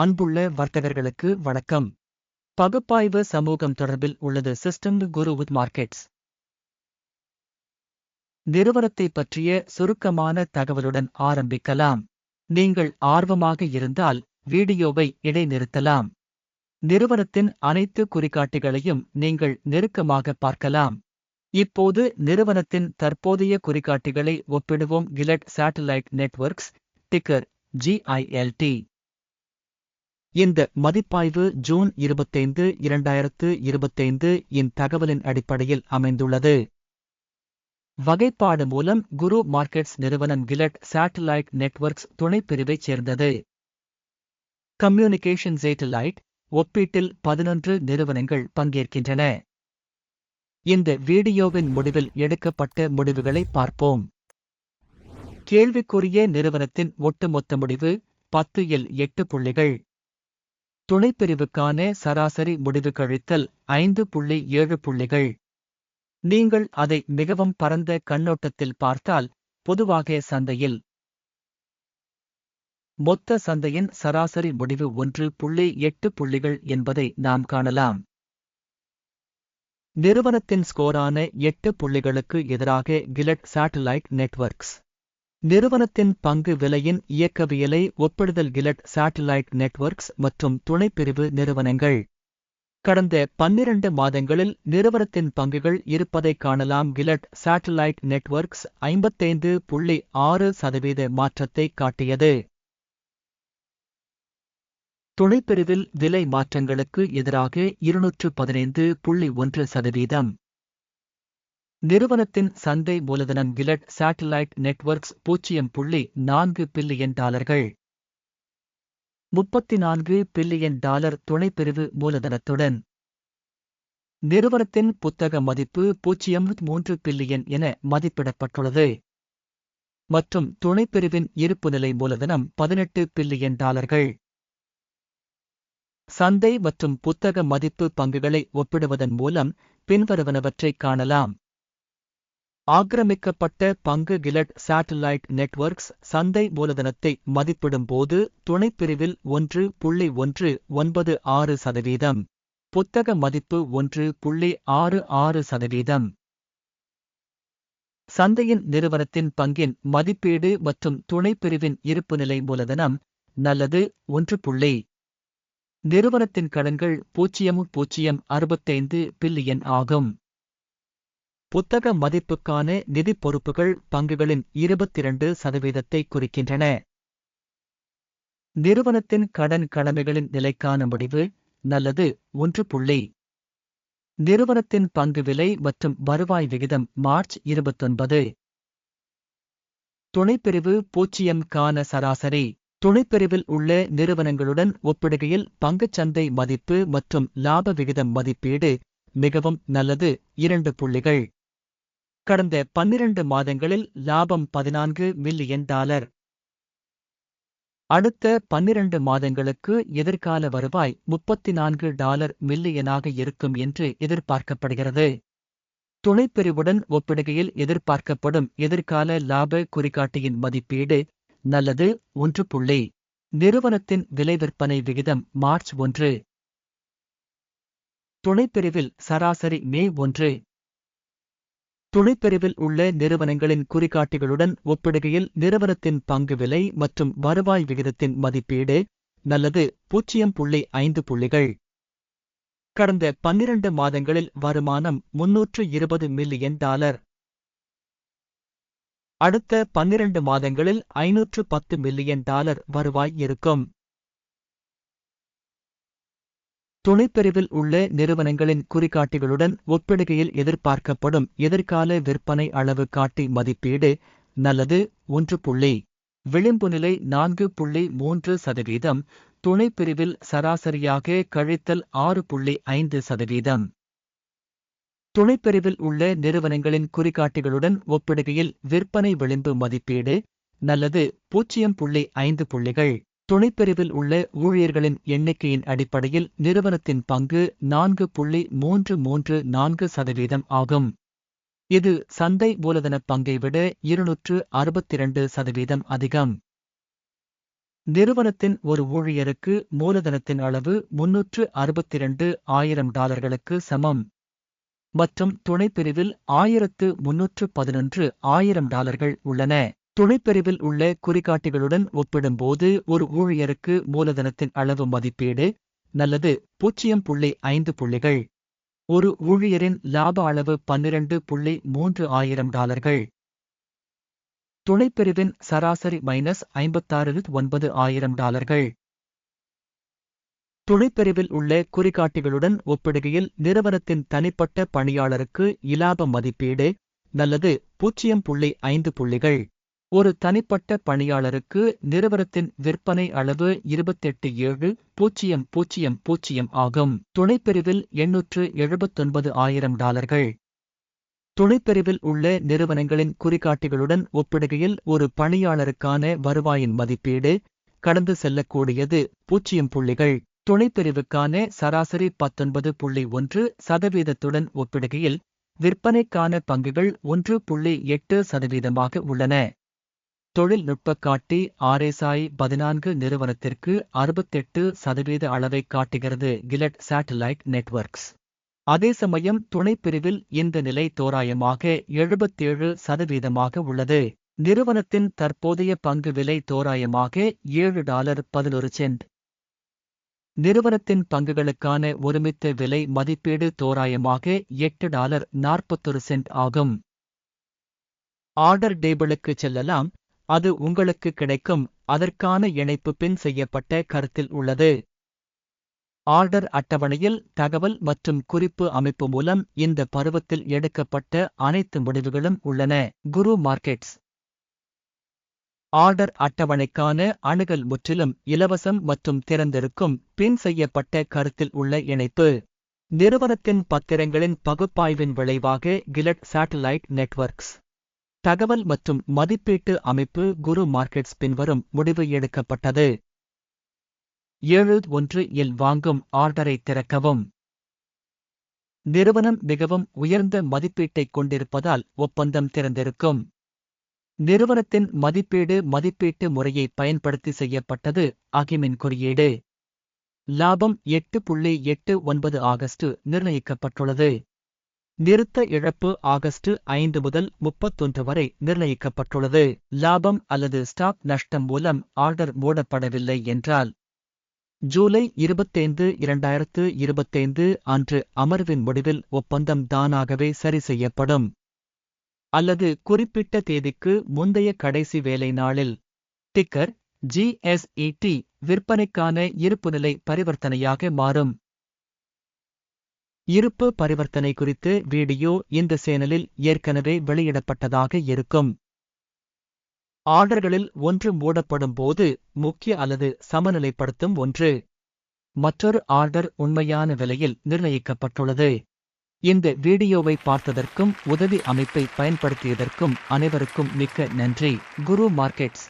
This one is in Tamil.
அன்புள்ள வர்த்தகர்களுக்கு வணக்கம். பகுப்பாய்வு சமூகம் தொடர்பில் உள்ளது சிஸ்டம் குரு வித் மார்க்கெட்ஸ் நிறுவனத்தை பற்றிய சுருக்கமான தகவலுடன் ஆரம்பிக்கலாம். நீங்கள் ஆர்வமாக இருந்தால் வீடியோவை இடைநிறுத்தலாம். நிறுவனத்தின் அனைத்து குறிகாட்டிகளையும் நீங்கள் நெருக்கமாக பார்க்கலாம். இப்போது நிறுவனத்தின் தற்போதைய குறிகாட்டிகளை ஒப்பிடுவோம். Gilat satellite networks ticker GILT இந்த மதிப்பாய்வு ஜூன் இருபத்தைந்து இரண்டாயிரத்து இருபத்தைந்து இன் தகவலின் அடிப்படையில் அமைந்துள்ளது. வகைப்பாடு மூலம் குரு மார்க்கெட்ஸ் நிறுவனம் கிலட் சேட்டலைட் நெட்வொர்க்ஸ் துணைப்பிரிவைச் சேர்ந்தது. கம்யூனிகேஷன் சேட்டலைட் ஒப்பீட்டில் பதினொன்று நிறுவனங்கள் பங்கேற்கின்றன. இந்த வீடியோவின் முடிவில் எடுக்கப்பட்ட முடிவுகளை பார்ப்போம். கேள்விக்குரிய நிறுவனத்தின் ஒட்டுமொத்த முடிவு பத்து எல் எட்டு புள்ளிகள். துணைப்பிரிவுக்கான சராசரி முடிவு கழித்தல் ஐந்து புள்ளி ஏழு புள்ளிகள். நீங்கள் அதை மிகவும் பரந்த கண்ணோட்டத்தில் பார்த்தால் பொதுவாக சந்தையில் மொத்த சந்தையின் சராசரி முடிவு ஒன்று புள்ளி எட்டு புள்ளிகள் என்பதை நாம் காணலாம். நிறுவனத்தின் ஸ்கோரான எட்டு புள்ளிகளுக்கு எதிராக கிலட் சேட்டலைட் நெட்வொர்க்ஸ். நிறுவனத்தின் பங்கு விலையின் இயக்கவியலை ஒப்பிடுதல் கிலட் சேட்டலைட் நெட்வொர்க்ஸ் மற்றும் துணைப்பிரிவு நிறுவனங்கள். கடந்த பன்னிரண்டு மாதங்களில் நிறுவனத்தின் பங்குகள் இருப்பதை காணலாம். கிலட் சேட்டலைட் நெட்வொர்க்ஸ் ஐம்பத்தைந்து புள்ளி ஆறு சதவீத மாற்றத்தை காட்டியது. துணைப்பிரிவில் விலை மாற்றங்களுக்கு எதிராக இருநூற்று பதினைந்து புள்ளி ஒன்று சதவீதம். நிறுவனத்தின் சந்தை மூலதனம் கிலட் சேட்டலைட் நெட்வொர்க்ஸ் பூஜ்ஜியம் புள்ளி நான்கு பில்லியன் டாலர்கள். முப்பத்தி நான்கு பில்லியன் டாலர் துணைப்பிரிவு மூலதனத்துடன். நிறுவனத்தின் புத்தக மதிப்பு பூஜ்ஜியம் மூன்று பில்லியன் என மதிப்பிடப்பட்டுள்ளது. மற்றும் துணைப்பிரிவின் இருப்புநிலை மூலதனம் பதினெட்டு பில்லியன் டாலர்கள். சந்தை மற்றும் புத்தக மதிப்பு பங்குகளை ஒப்பிடுவதன் மூலம் பின்வருவனவற்றைக் காணலாம். ஆக்கிரமிக்கப்பட்ட பங்கு கிலட் சேட்டலைட் நெட்வொர்க்ஸ் சந்தை மூலதனத்தை மதிப்பிடும்போது துணைப்பிரிவில் ஒன்று புள்ளி ஒன்று ஒன்பது ஆறு சதவீதம். புத்தக மதிப்பு ஒன்று புள்ளி ஆறு ஆறு சதவீதம். சந்தையின் நிறுவனத்தின் பங்கின் மதிப்பீடு மற்றும் துணைப்பிரிவின் இருப்புநிலை மூலதனம் நல்லது ஒன்று புள்ளி. நிறுவனத்தின் கடன்கள் பூஜ்ஜியம் பூஜ்ஜியம் அறுபத்தைந்து பில்லியன் ஆகும். புத்தக மதிப்புக்கான நிதி பொறுப்புகள் பங்குகளின் இருபத்திரண்டு சதவீதத்தை குறிக்கின்றன. நிறுவனத்தின் கடன் கடமைகளின் நிலைக்கான முடிவு நல்லது ஒன்று புள்ளி. நிறுவனத்தின் பங்கு விலை மற்றும் வருவாய் விகிதம் மார்ச் இருபத்தொன்பது. துணைப்பிரிவு பூஜ்ஜியம் கான சராசரி. துணைப்பிரிவில் உள்ள நிறுவனங்களுடன் ஒப்பிடுகையில் பங்குச்சந்தை மதிப்பு மற்றும் லாப விகிதம் மதிப்பீடு மிகவும் நல்லது இரண்டு புள்ளிகள். கடந்த பன்னிரண்டு மாதங்களில் லாபம் பதினான்கு மில்லியன் டாலர். அடுத்த பன்னிரண்டு மாதங்களுக்கு எதிர்கால வருவாய் முப்பத்தி நான்கு டாலர் மில்லியனாக இருக்கும் என்று எதிர்பார்க்கப்படுகிறது. துணைப்பிரிவுடன் ஒப்பிடுகையில் எதிர்பார்க்கப்படும் எதிர்கால லாப குறிகாட்டியின் மதிப்பீடு நல்லது ஒன்று புள்ளி. நிறுவனத்தின் விலை விற்பனை விகிதம் மார்ச் ஒன்று. துணைப்பிரிவில் சராசரி மே ஒன்று. துணைப்பிரிவில் உள்ள நிறுவனங்களின் குறிகாட்டிகளுடன் ஒப்பிடுகையில் நிறுவனத்தின் பங்கு விலை மற்றும் வருவாய் விகிதத்தின் மதிப்பீடு நல்லது பூஜ்ஜியம் புள்ளி ஐந்து புள்ளிகள். கடந்த பன்னிரண்டு மாதங்களில் வருமானம் முன்னூற்று இருபது மில்லியன் டாலர். அடுத்த பன்னிரண்டு மாதங்களில் ஐநூற்று பத்து மில்லியன் டாலர் வருவாய் இருக்கும். துணைப்பிரிவில் உள்ள நிறுவனங்களின் குறிகாட்டிகளுடன் ஒப்பிடுகையில் எதிர்பார்க்கப்படும் எதிர்கால விற்பனை அளவு காட்டி மதிப்பீடு நல்லது ஒன்று புள்ளி. விளிம்பு நிலை நான்கு புள்ளி மூன்று சதவீதம். துணைப்பிரிவில் சராசரியாக கழித்தல் ஆறு புள்ளி ஐந்து சதவீதம். துணைப்பிரிவில் உள்ள நிறுவனங்களின் குறிகாட்டிகளுடன் ஒப்பிடுகையில் விற்பனை விளிம்பு மதிப்பீடு நல்லது பூஜ்ஜியம் புள்ளி ஐந்து புள்ளிகள். துணைப்பிரிவில் உள்ள ஊழியர்களின் எண்ணிக்கையின் அடிப்படையில் நிறுவனத்தின் பங்கு நான்கு புள்ளி மூன்று மூன்று நான்கு சதவீதம் ஆகும். இது சந்தை மூலதன பங்கை விட இருநூற்று அறுபத்திரண்டு சதவீதம் அதிகம். நிறுவனத்தின் ஒரு ஊழியருக்கு மூலதனத்தின் அளவு முன்னூற்று அறுபத்திரண்டு ஆயிரம் டாலர்களுக்கு சமம். மற்றும் துணைப்பிரிவில் ஆயிரத்து முன்னூற்று பதினொன்று ஆயிரம் டாலர்கள் உள்ளன. துணைப்பிரிவில் உள்ள குறிகாட்டிகளுடன் ஒப்பிடும்போது ஒரு ஊழியருக்கு மூலதனத்தின் அளவு மதிப்பீடு நல்லது பூஜ்ஜியம் புள்ளி ஐந்து புள்ளிகள். ஒரு ஊழியரின் லாப அளவு பன்னிரண்டு புள்ளி மூன்று ஆயிரம் டாலர்கள். துணைப்பிரிவின் சராசரி மைனஸ் ஐம்பத்தாறு ஒன்பது ஆயிரம் டாலர்கள். துணைப்பிரிவில் உள்ள குறிகாட்டிகளுடன் ஒப்பிடுகையில் நிறுவனத்தின் தனிப்பட்ட பணியாளருக்கு இலாப மதிப்பீடு நல்லது பூஜ்ஜியம் புள்ளி ஐந்து புள்ளிகள். ஒரு தனிப்பட்ட பணியாளருக்கு நிறுவனத்தின் விற்பனை அளவு இருபத்தெட்டு ஏழு பூஜ்ஜியம் பூஜ்ஜியம் பூஜ்ஜியம் ஆகும். துணைப்பிரிவில் எண்ணூற்று எழுபத்தொன்பது ஆயிரம் டாலர்கள். துணைப்பிரிவில் உள்ள நிறுவனங்களின் குறிகாட்டிகளுடன் ஒப்பிடுகையில் ஒரு பணியாளருக்கான வருவாயின் மதிப்பீடு கடந்து செல்லக்கூடியது பூஜ்ஜியம் புள்ளிகள். துணைப்பிரிவுக்கான சராசரி பத்தொன்பது புள்ளி ஒன்று சதவீதத்துடன் ஒப்பிடுகையில் விற்பனைக்கான பங்குகள் ஒன்று புள்ளி எட்டு சதவீதமாக உள்ளன. தொழில்நுட்ப காட்டி ஆர்எஸ்ஐ பதினான்கு நிறுவனத்திற்கு அறுபத்தெட்டு சதவீத அளவை காட்டுகிறது கிலட் சேட்டலைட் நெட்வொர்க்ஸ். அதே சமயம் துணைப்பிரிவில் இந்த நிலை தோராயமாக எழுபத்தேழு சதவீதமாக உள்ளது. நிறுவனத்தின் தற்போதைய பங்கு விலை தோராயமாக ஏழு டாலர் பதினொரு சென்ட். நிறுவனத்தின் பங்குகளுக்கான ஒருமித்த விலை மதிப்பீடு தோராயமாக எட்டு டாலர் நாற்பத்தொரு சென்ட் ஆகும். ஆர்டர் டேபிளுக்கு செல்லலாம். அது உங்களுக்கு கிடைக்கும். அதற்கான இணைப்பு பின் செய்யப்பட்ட கருத்தில் உள்ளது. ஆர்டர் அட்டவணையில் தகவல் மற்றும் குறிப்பு அமைப்பு மூலம் இந்த பருவத்தில் எடுக்கப்பட்ட அனைத்து முடிவுகளும் உள்ளன. குரு மார்க்கெட்ஸ் ஆர்டர் அட்டவணைக்கான அணுகல் முற்றிலும் இலவசம் மற்றும் திறந்திருக்கும் பின் செய்யப்பட்ட கருத்தில் உள்ள இணைப்பு. நிறுவனத்தின் பத்திரங்களின் பகுப்பாய்வின் விளைவாக கிலட் சேட்டலைட் நெட்வொர்க்ஸ் தகவல் மற்றும் மதிப்பீட்டு அமைப்பு குரு மார்க்கெட்ஸ் பின்வரும் முடிவு எடுக்கப்பட்டது. ஏழு ஒன்று இல் வாங்கும் ஆர்டரை திறக்கவும். நிறுவனம் மிகவும் உயர்ந்த மதிப்பீட்டைக் கொண்டிருப்பதால் ஒப்பந்தம் திறந்திருக்கும். நிறுவனத்தின் மதிப்பீடு மதிப்பீட்டு முறையை பயன்படுத்தி செய்யப்பட்டது அகிமின் குறியீடு. லாபம் எட்டு புள்ளி எட்டு ஒன்பது ஆகஸ்ட் நிர்ணயிக்கப்பட்டுள்ளது. நிறுத்த இழப்பு ஆகஸ்ட் ஐந்து முதல் முப்பத்தொன்று வரை நிர்ணயிக்கப்பட்டுள்ளது. லாபம் அல்லது ஸ்டாக் நஷ்டம் மூலம் ஆர்டர் மூடப்படவில்லை என்றால் ஜூலை இருபத்தைந்து இரண்டாயிரத்து இருபத்தைந்து அன்று அமர்வின் முடிவில் ஒப்பந்தம் தானாகவே சரி செய்யப்படும். அல்லது குறிப்பிட்ட தேதிக்கு முந்தைய கடைசி வேலை நாளில் டிக்கர் ஜிஎஸ்இடி விற்பனைக்கான இருப்புநிலை பரிவர்த்தனையாக மாறும். இருப்பு பரிவர்த்தனை குறித்து வீடியோ இந்த சேனலில் ஏற்கனவே வெளியிடப்பட்டதாக இருக்கும். ஆர்டர்களில் ஒன்று மூடப்படும் போது முக்கிய அல்லது சமநிலைப்படுத்தும் ஒன்று. மற்றொரு ஆர்டர் உண்மையான விலையில் நிர்ணயிக்கப்பட்டுள்ளது. இந்த வீடியோவை பார்த்ததற்கும் உதவி அமைப்பை பயன்படுத்தியதற்கும் அனைவருக்கும் மிக்க நன்றி. குரு மார்க்கெட்ஸ்.